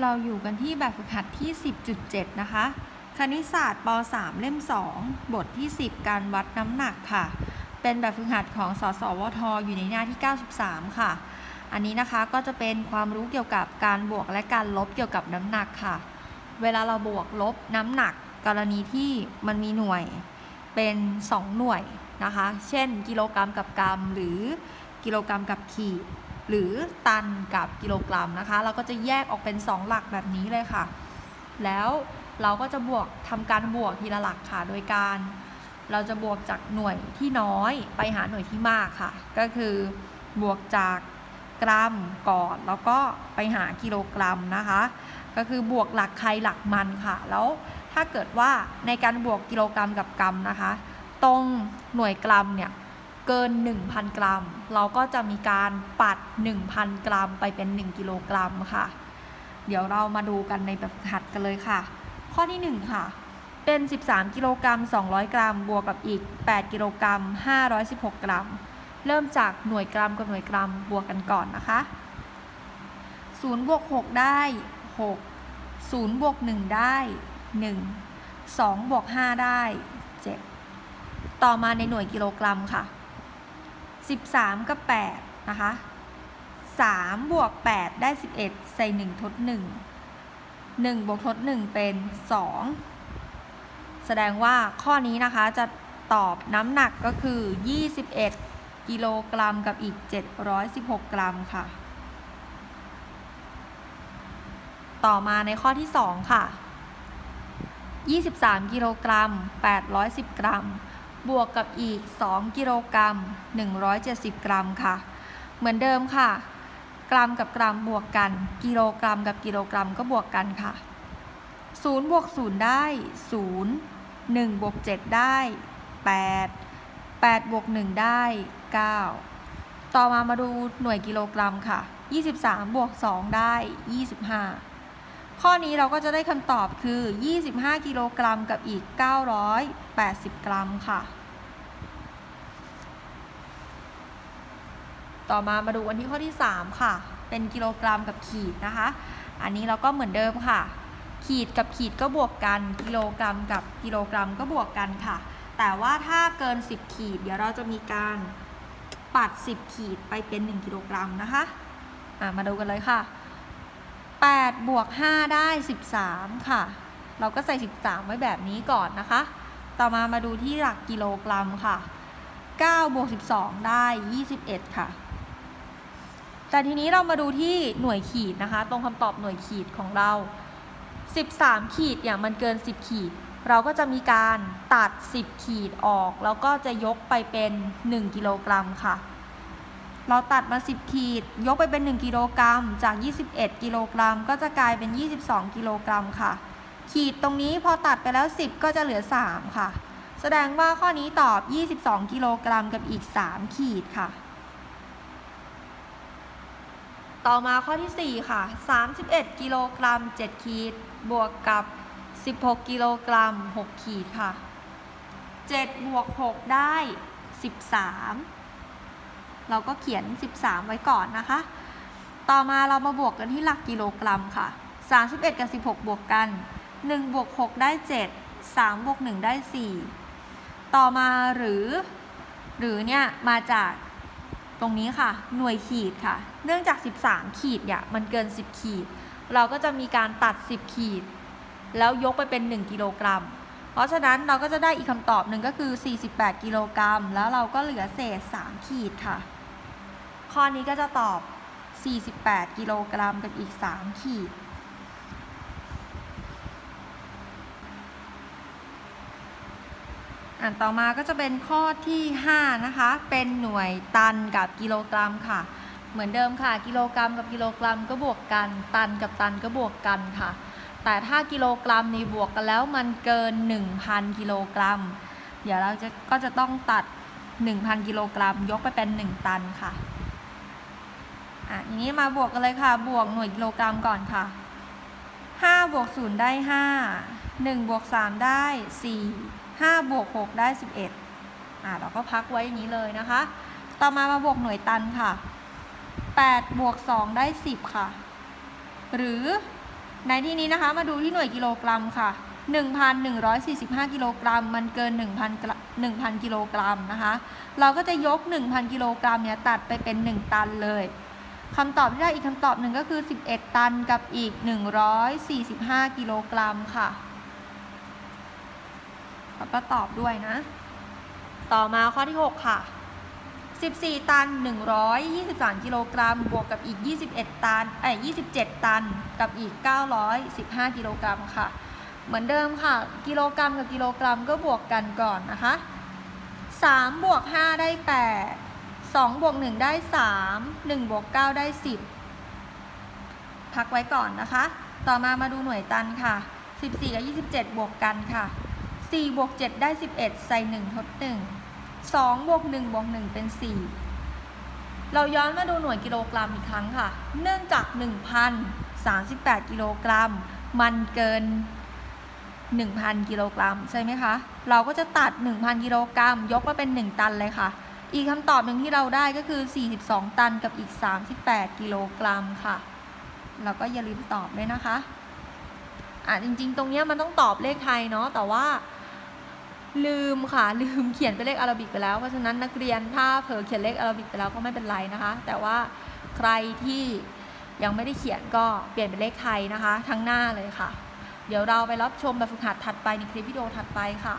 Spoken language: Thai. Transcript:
เราอยู่กันที่แบบฝึกหัดที่ 10.7 นะคะ คณิตศาสตร์ป .3 เล่ม 2 บทที่ 10 การวัดน้ำหนักค่ะ เป็นแบบฝึกหัดของสสวทอยู่ในหน้าที่ 93 ค่ะ อันนี้นะคะก็จะเป็นความรู้เกี่ยวกับการบวกและการลบเกี่ยวกับน้ำหนักค่ะ เวลาเราบวกลบน้ำหนัก กรณีที่มันมีหน่วยเป็น 2 หน่วยนะคะ เช่น กิโลกรัมกับกรัม หรือกิโลกรัมกับขีด หรือตันกับกิโลกรัมนะคะ เราก็จะแยกออกเป็น 2 หลักแบบนี้เลยค่ะ แล้วเราก็จะบวกทำการบวกทีละหลักค่ะ โดยการเราจะบวกจากหน่วยที่น้อยไปหาหน่วยที่มากค่ะ ก็คือบวกจากกรัมก่อนแล้วก็ไปหากิโลกรัมนะคะ ก็คือบวกหลักใครหลักมันค่ะ แล้วถ้าเกิดว่าในการบวกกิโลกรัมกับกรัมนะคะ ตรงหน่วยกรัมเนี่ย เกิน 1,000 กรัม เราก็จะมีการปัด 1,000 กรัมไปเป็น 1 กิโลกรัมค่ะ เดี๋ยวเรามาดูกันในแบบหัดกันเลยค่ะ ข้อที่ 1 ค่ะ เป็น 13 กิโลกรัม 200 กรัม บวกกับอีก 8 กิโลกรัม 516 กรัม เริ่มจากหน่วยกรัมกับหน่วยกรัมบวกกันก่อนนะคะ0บวก6ได้ 6 0บวก1ได้ 1 2บวก5ได้ 7 ต่อมาในหน่วยกิโลกรัมค่ะ 13 กับ 8 นะคะ 3 บวก 8 ได้ 11 ใส่ 1 ทด 1 1 บวกทด 1 เป็น 2 แสดงว่าข้อนี้นะคะจะตอบน้ำหนักก็คือ 21 กิโลกรัมกับอีก 716 กรัมค่ะ ต่อมาในข้อที่ 2 ค่ะ 23 กิโลกรัม 810 กรัม บวกกับอีก 2 กิโลกรัม 170 กรัมค่ะ เหมือนเดิมค่ะ กรัมกับกรัมบวกกัน กิโลกรัมกับกิโลกรัมก็บวกกันค่ะ0บวก0ได้ 0 1บวก7ได้ 8 8บวก1ได้ 9 ต่อมามาดูหน่วยกิโลกรัมค่ะ 23บวก2ได้ 25 ข้อนี้เราก็จะได้คำตอบคือ 25 กิโลกรัมกับอีก 980 กรัมค่ะ ต่อมามาดูอันที่ข้อที่ 3 ค่ะ เป็นกิโลกรัมกับขีดนะคะ อันนี้เราก็เหมือนเดิมค่ะ ขีดกับขีดก็บวกกัน กิโลกรัมกับกิโลกรัมก็บวกกันค่ะ แต่ว่าถ้าเกิน 10 ขีด เดี๋ยวเราจะมีการปัด 10 ขีดไปเป็น 1 กิโลกรัมนะคะะมาดูกันเลยค่ะ8บวก5ได้ 13 ค่ะ เราก็ใส่ 13 ไว้แบบนี้ก่อนนะคะ ต่อมามาดูที่หลักกิโลกรัมค่ะ9บวก12 ได้ 21 ค่ะ แต่ทีนี้เรามาดูที่หน่วยขีดนะคะ ตรงคำตอบหน่วยขีดของเรา 13 ขีดอย่างมันเกิน 10 ขีด เราก็จะมีการตัด 10 ขีดออก แล้วก็จะยกไปเป็น 1 กิโลกรัมค่ะ เราตัดมา 10 ขีด ยกไปเป็น 1 กิโลกรัม จาก 21 กิโลกรัม ก็จะกลายเป็น 22 กิโลกรัมค่ะ ขีดตรงนี้พอตัดไปแล้ว 10 ก็จะเหลือ 3 ค่ะ แสดงว่าข้อนี้ตอบ 22 กิโลกรัมกับอีก 3 ขีดค่ะ ต่อมาข้อที่ 4 ค่ะ 31 กิโลกรัม 7 ขีด บวกกับ 16 กิโลกรัม 6 ขีดค่ะ 7 บวก 6 ได้ 13 เราก็เขียน 13 ไว้ก่อนนะคะ ต่อมาเรามาบวกกันที่หลักกิโลกรัมค่ะ 31 กับ 16 บวกกัน 1 บวก 6 ได้ 7 3 บวก 1 ได้ 4 ต่อมาหรือ หรือเนี่ย มาจาก ตรงนี้ค่ะ หน่วยขีดค่ะ เนื่องจาก 13 ขีดเนี่ยมันเกิน 10 ขีด เราก็จะมีการตัด 10 ขีด แล้วยกไปเป็น 1 กิโลกรัม เพราะฉะนั้นเราก็จะได้อีกคำตอบหนึ่งก็คือ 48 กิโลกรัม แล้วเราก็เหลือเศษ 3 ขีดค่ะ ข้อนี้ก็จะตอบ 48 กิโลกรัมกับอีก 3 ขีด อ่านต่อมาก็จะเป็นข้อที่ 5 นะคะ เป็นหน่วยตันกับกิโลกรัมค่ะ เหมือนเดิมค่ะ กิโลกรัมกับกิโลกรัมก็บวกกัน ตันกับตันก็บวกกันค่ะ แต่ถ้ากิโลกรัมนี่บวกกันแล้วมันเกิน 1,000 กิโลกรัม เดี๋ยวเราจะก็จะต้องตัด 1,000 กิโลกรัม ยกไปเป็น 1 ตันค่ะอะทีนี้มาบวกกันเลยค่ะ บวกหน่วยกิโลกรัมก่อนค่ะ 5 บวก 0 ได้ 5 1 บวก 3 ได้ 4 5บวก6ได้ 11อะเราก็พักไว้อย่างนี้เลยนะคะ ต่อมามาบวกหน่วยตันค่ะ 8 บวก 2 ได้ 10 ค่ะ หรือในที่นี้นะคะมาดูที่หน่วยกิโลกรัมค่ะ 1,145 กิโลกรัม มันเกิน 1,000กรัม1,000 กิโลกรัมนะคะ เราก็จะยก 1,000 กิโลกรัมเนี่ยตัดไปเป็น 1 ตันเลยคำตอบที่ได้อีกคำตอบหนึ่งก็คือ 11 ตันกับอีก 145 กิโลกรัมค่ะ แล้วก็ตอบด้วยนะ ต่อมาข้อที่ 6 ค่ะ 14 ตัน 123 กิโลกรัม บวกกับอีก 21 ตันเอ้ย27 ตัน กับอีก 915 กิโลกรัมค่ะ เหมือนเดิมค่ะ กิโลกรัมกับกิโลกรัมก็บวกกันก่อนนะคะ 3 บวก 5 ได้ 8 2บวก1ได้ 3 1บวก9ได้ 10 พักไว้ก่อนนะคะ ต่อมามาดูหน่วยตันค่ะ 14 กับ 27 บวกกันค่ะ 4บวก7ได้ 11 ใส่ 1 ทด 1 2บวก1บวก1เป็น 4 เราย้อนมาดูหน่วยกิโลกรัมอีกครั้งค่ะ เนื่องจาก 1,038 กิโลกรัม มันเกิน 1,000 กิโลกรัมใช่ไหมคะ เราก็จะตัด 1,000 กิโลกรัม ยกมาเป็น 1 ตันเลยค่ะ อีกคำตอบหนึ่งที่เราได้ก็คือ 42 ตันกับอีก 38 กิโลกรัมค่ะ เราก็อย่าลืมตอบด้วยนะคะอะจริงๆ ตรงเนี้ยมันต้องตอบเลขไทยเนาะแต่ว่า ลืมค่ะ ลืมเขียนเป็นเลขอาราบิกไปแล้ว เพราะฉะนั้นนักเรียนถ้าเผลอเขียนเลขอาราบิกไปแล้วก็ไม่เป็นไรนะคะ แต่ว่าใครที่ยังไม่ได้เขียนก็เปลี่ยนเป็นเลขไทยนะคะ ทั้งหน้าเลยค่ะ เดี๋ยวเราไปรับชมแบบฝึกหัดถัดไปในคลิปวิดีโอถัดไปค่ะ